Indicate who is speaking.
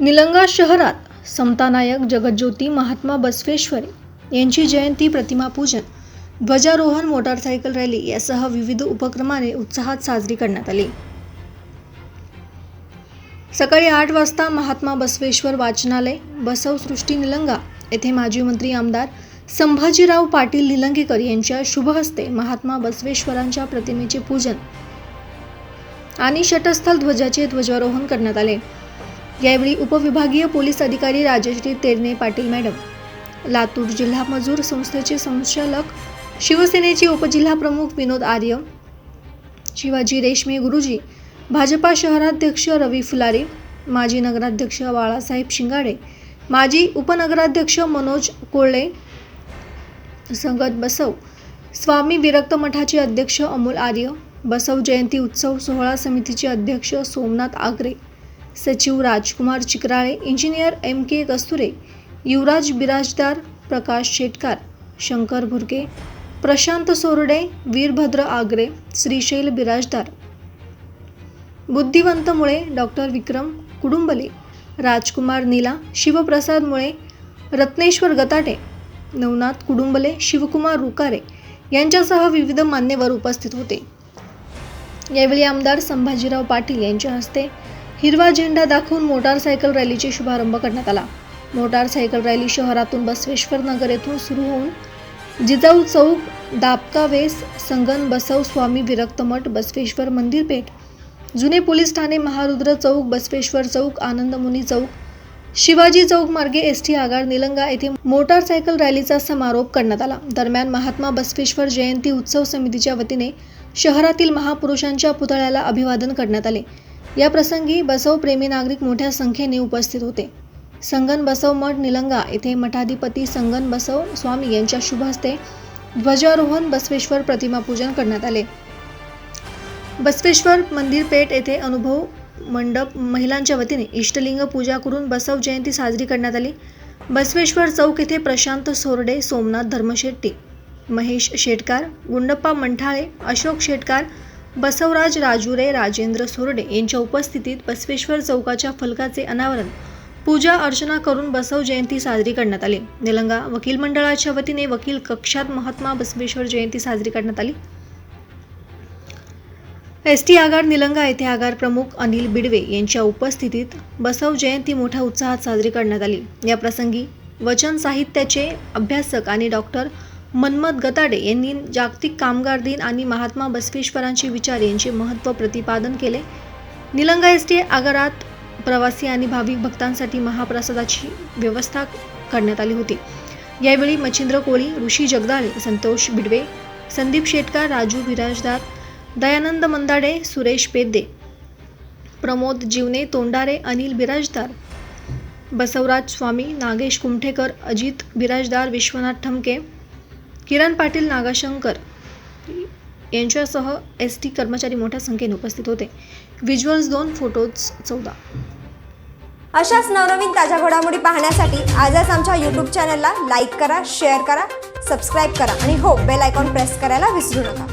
Speaker 1: निलंगा शहरात समतानायक जगज्योती महात्मा बसवेश्वरी यांची जयंती प्रतिमा पूजन ध्वजारोहण मोटारसायकल रॅली यासह विविध उपक्रमाने उत्साहात साजरी करण्यात आली. सकाळी आठ वाजता महात्मा बसवेश्वर वाचनालय बसवसृष्टी निलंगा येथे माजी मंत्री आमदार संभाजीराव पाटील निलंगेकर यांच्या शुभ हस्ते महात्मा बसवेश्वरांच्या प्रतिमेचे पूजन आणि शटस्थल ध्वजाचे ध्वजारोहण करण्यात आले. यावेळी उपविभागीय पोलीस अधिकारी राजश्री तेरणे पाटील मॅडम लातूर जिल्हा मजूर संस्थेचे संचालक शिवसेनेचे उपजिल्हाप्रमुख विनोद आर्य शिवाजी रेशमे गुरुजी भाजपा शहराध्यक्ष रवी फुलारे माजी नगराध्यक्ष बाळासाहेब शिंगाडे माजी उपनगराध्यक्ष मनोज कोळे संगत बसव स्वामी विरक्त मठाचे अध्यक्ष अमोल आर्य बसव जयंती उत्सव सोहळा समितीचे अध्यक्ष सोमनाथ आगरे सचिव Rajkumar Chikrale engineer M K Kasture Yuvraj Birajdar Prakash Shetkar Shankar Bhurke Prashant Sorde Virbhadra Agre Shrishail Birajdar. बुद्धिवंत Mule doctor विक्रम कुडुंबले राजकुमार नीला शिवप्रसाद मुळे रत्नेश्वर गताटे नवनाथ कुडुंबले शिवकुमार रुकारे यांच्यासह विविध मान्यवर उपस्थित होते. यावेळी आमदार संभाजीराव पाटील यांच्या हस्ते हिरवा झेंडा दाखवून मोटारसायकल रॅलीचे शुभारंभ करण्यात आला. मोटारसायकल रॅली शहरातून बसवेश्वर नगर येथून सुरू होऊन जिजाऊ चौक दापका वेस संगन बसव स्वामी विरक्त मठ बसवेश्वर मंदिर पेठ जुने पोलीस ठाणे महारुद्र चौक बसवेश्वर चौक आनंदमुनी चौक शिवाजी चौक मार्गे एस टी आगार निलंगा येथे मोटारसायकल रॅलीचा समारोप करण्यात आला. दरम्यान महात्मा बसवेश्वर जयंती उत्सव समितीच्या वतीने शहरातील महापुरुषांच्या पुतळ्याला अभिवादन करण्यात आले. या प्रसंगी बसव प्रेमी नागरिक मोठ्या संख्येने उपस्थित होते. संगन बसव मठ निलंगा येथे मठाधिपती संगन बसव स्वामी यांच्या शुभ हस्ते ध्वजारोहण बसवेश्वर प्रतिमा पूजन करण्यात आले. बसवेश्वर मंदिर पेठ येथे अनुभव मंडप महिलांच्या वतीने इष्टलिंग पूजा करून बसव जयंती साजरी करण्यात आली. बसवेश्वर चौक येथे प्रशांत सोरडे सोमनाथ धर्मशेट्टी महेश शेटकार गुंडप्पा मंठाळे अशोक शेटकार बसवराज राजुरे राजेंद्र सोरडे यांच्या उपस्थितीत बसवेश्वर चौकाच्या फलकाचे अनावरण. पूजा अर्चना करून बसव जयंती साजरी करण्यात आली. निलंगा वकील मंडळाच्या वतीने वकील कक्षात महात्मा बसवेश्वर जयंती साजरी करण्यात आली. एस टी आगार निलंगा येथे आगार प्रमुख अनिल बिडवे यांच्या उपस्थितीत बसव जयंती मोठ्या उत्साहात साजरी करण्यात आली. या प्रसंगी वचन साहित्याचे अभ्यासक आणि डॉक्टर मन्मथ गताडे यांनी जागतिक कामगार दिन आणि महात्मा बसवेश्वरांचे विचार यांचे महत्त्व प्रतिपादन केले. निलंगा एस टी आगारात प्रवासी आणि भाविक भक्तांसाठी महाप्रसादाची व्यवस्था करण्यात आली होती. यावेळी मच्छिंद्र कोळी ऋषी जगदाळे संतोष बिडवे संदीप शेटकार राजू विराजदार दयानंद मंदाडे सुरेश पेद्दे प्रमोद जीवने तोंडारे अनिल बिराजदार बसवराज स्वामी नागेश कुमठेकर अजित बिराजदार विश्वनाथ ठमके किरण पाटील नागाशंकर यांच्यासह एस टी कर्मचारी मोठ्या संख्येने उपस्थित होते. व्हिज्युअल्स दोन फोटोज चौदा.
Speaker 2: अशाच नवनवीन ताज्या घडामोडी पाहण्यासाठी आजच आमच्या यूट्यूब चॅनलला लाईक करा शेअर करा सबस्क्राईब करा. आणि हो बेल आयकॉन प्रेस करायला विसरू नका.